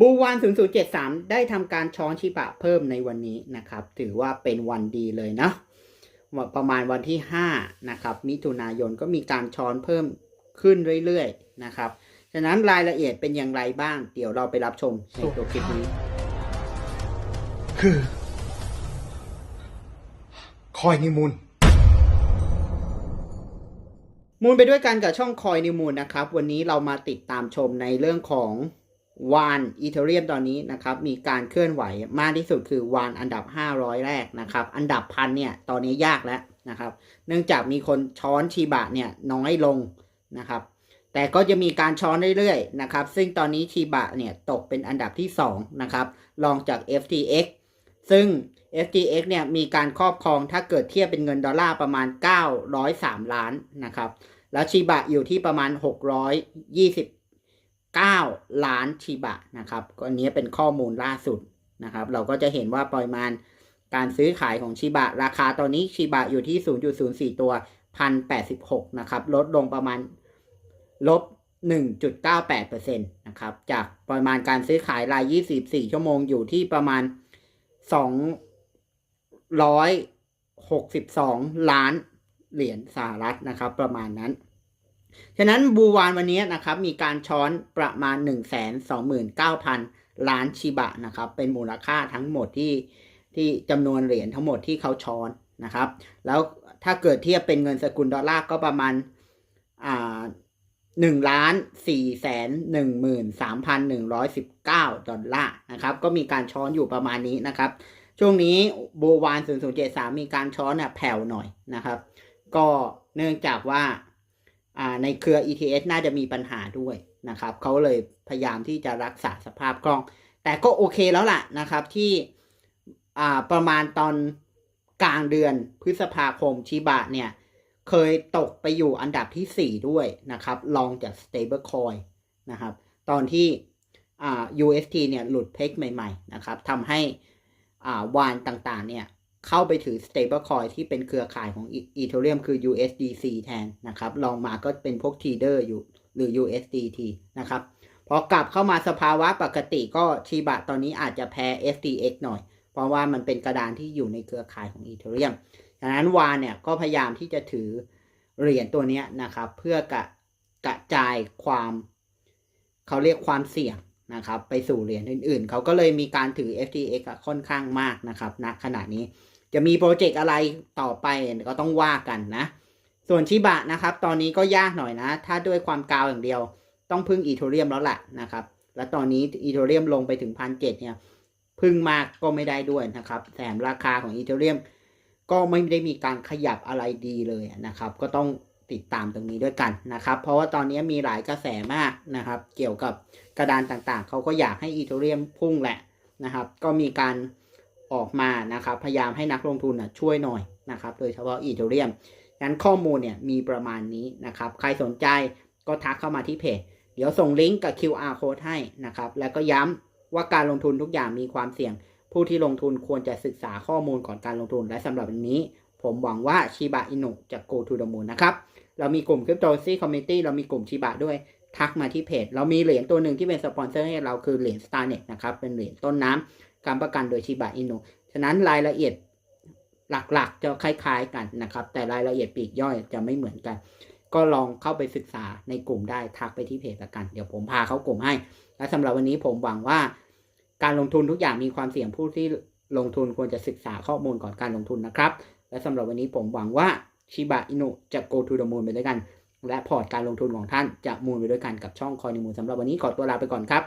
บูวัน0073 ได้ทำการช้อนชิบะเพิ่มในวันนี้นะครับ ถือว่าเป็นวันดีเลยนะว่าประมาณวันที่ 5 นะครับ มิถุนายนก็มีการช้อนเพิ่มขึ้นเรื่อยๆ นะครับ ฉะนั้นรายละเอียดเป็นอย่างไรบ้าง เดี๋ยวเราไปรับชมในตัวคลิปนี้ คือ คอยนิมูลมูลไปด้วยกันกับช่องคอยนิวมูลนะครับ วันนี้เรามาติดตามชมในเรื่องของ วานอีเทเรียมตอนนี้นะครับมีการเคลื่อนไหวมากที่สุดคือวานอันดับ 500 แรกนะครับ อันดับพันเนี่ยตอนนี้ยากแล้วนะครับ เนื่องจากมีคนช้อนชีบะเนี่ยน้อยลงนะครับ แต่ก็จะมีการช้อนเรื่อยๆนะครับ ซึ่งตอนนี้ชีบะเนี่ยตกเป็นอันดับที่2นะครับรองจาก FTX ซึ่ง FTX เนี่ยมีการครอบครองถ้าเกิดเทียบเป็นเงินดอลลาร์ประมาณ 903 ล้านนะครับ แล้วชีบะอยู่ที่ประมาณ 620 9 ล้านชีบะนะครับก็อันนี้เป็นข้อมูลล่าสุดนะครับ เราก็จะเห็นว่าปริมาณการซื้อขายของชิบะ ราคาตอนนี้ชิบะอยู่ที่ 0.04 ตัว1,086 นะครับ ลดลงประมาณลบ 1.98%นะครับ จากปริมาณการซื้อขายราย 24 ชั่วโมงอยู่ที่ประมาณ 262 ล้านเหรียญสหรัฐนะครับ ประมาณนั้น ฉะนั้นบูวานวันนี้นะครับมีการช้อนประมาณ 1 2 9 0 0 0 ล้านชิบะนะครับเป็นมูลค่าทั้งหมดที่ที่จำนวนเหรียญทั้งหมดที่เขาช้อนนะครับ แล้วถ้าเกิดเทียบเป็นเงินสกุลดอลลาร์ก็ประมาณอ่าหนึ่งล้านสี่แสนหนึ่งหมื่นสามพันหนึ่งร้อยสิบเก้าดอลลาร์นะครับก็มีการช้อนอยู่ประมาณนี้นะครับ ช่วงนี้บูวาน0073มีการช้อนเนี่ยแผ่วหน่อยนะครับ ก็เนื่องจากว่า ในเครือ ETS น่าจะมีปัญหาด้วยนะครับเขาเลยพยายามที่จะรักษาสภาพคล่อง แต่ก็โอเคแล้วล่ะนะครับที่ประมาณตอนกลางเดือนพฤษภาคมชิบะเนี่ย เคยตกไปอยู่อันดับที่ 4 ด้วยนะครับรองจาก stablecoin นะครับ ตอนที่ UST เนี่ยหลุดเพกใหม่ ๆ นะครับทำให้วานต่างๆเนี่ย เข้าไปถือ stablecoin ที่เป็นเครือข่ายของ Ethereum คือ USDC แทนนะครับลองมาก็เป็นพวก Tether อยู่หรือ USDT นะครับพอกลับเข้ามาสภาวะปกติก็ชีบะตอนนี้อาจจะแพ้ FTX หน่อย เพราะว่ามันเป็นกระดานที่อยู่ในเครือข่ายของ Ethereum ดังนั้นวานเนี่ยก็พยายามที่จะถือเหรียญตัวนี้นะครับ เพื่อกระกระจายความเขาเรียกความเสี่ยงนะครับ ไปสู่เหรียญอื่นๆ เขาก็เลยมีการถือ FTX ค่อนข้างมากนะครับณขณะนี้ จะมีโปรเจกต์อะไรต่อไปก็ต้องว่ากันนะ ส่วนชิบะนะครับ ตอนนี้ก็ยากหน่อยนะ ถ้าด้วยความกาวอย่างเดียว ต้องพึ่งอีโทเรียมแล้วแหละนะครับ และตอนนี้อีโทเรียมลงไปถึงพันเจ็ดเนี่ยพึ่งมากก็ไม่ได้ด้วยนะครับแถมราคาของอีเทเรียมก็ไม่ได้มีการขยับอะไรดีเลยนะครับ ก็ต้องติดตามตรงนี้ด้วยกันนะครับ เพราะว่าตอนนี้มีหลายกระแสมากนะครับ เกี่ยวกับกระดานต่างๆ เขาก็อยากให้อีเทเรียมพุ่งแหละนะครับ ก็มีการ ออกมานะครับ พยายามให้นักลงทุนนะช่วยหน่อยนะครับ โดยเฉพาะอีเทเรียมงั้นข้อมูลเนี่ยมีประมาณนี้นะครับ ใครสนใจก็ทักเข้ามาที่เพจ เดี๋ยวส่งลิงก์กับ QR code ให้นะครับ แล้วก็ย้ำว่าการลงทุนทุกอย่างมีความเสี่ยง ผู้ที่ลงทุนควรจะศึกษาข้อมูลก่อนการลงทุน และสำหรับวันนี้ ผมหวังว่าชิบะอินุจะ go to the moon นะครับ เรามีกลุ่ม Crypto c o m m u n i t y เรามีกลุ่มชิบะด้วย ทักมาที่เพจ เรามีเหรียญตัวหนึ่งที่เป็นสปอนเซอร์ให้เราคือเหรียญ Starnet นะครับ เป็นเหรียญต้นน้ำการประกันโดยชิบะอินุฉะนั้นรายละเอียดหลักๆ จะคล้ายๆกันนะครับ แต่รายละเอียดปีกย่อยจะไม่เหมือนกัน ก็ลองเข้าไปศึกษาในกลุ่มได้ทักไปที่เพจละกัน เดี๋ยวผมพาเข้ากลุ่มให้ และสำหรับวันนี้ผมหวังว่า การลงทุนทุกอย่างมีความเสี่ยงผู้ที่ลงทุนควรจะศึกษาข้อมูลก่อนการลงทุนนะครับ และสำหรับวันนี้ผมหวังว่าชิบะอินุจะ go to the moon ไปด้วยกัน และพอร์ตการลงทุนของท่านจะมูลไปด้วยกันกับช่องคอยนิมูลสำหรับวันนี้ขอตัวลาไปก่อนครับ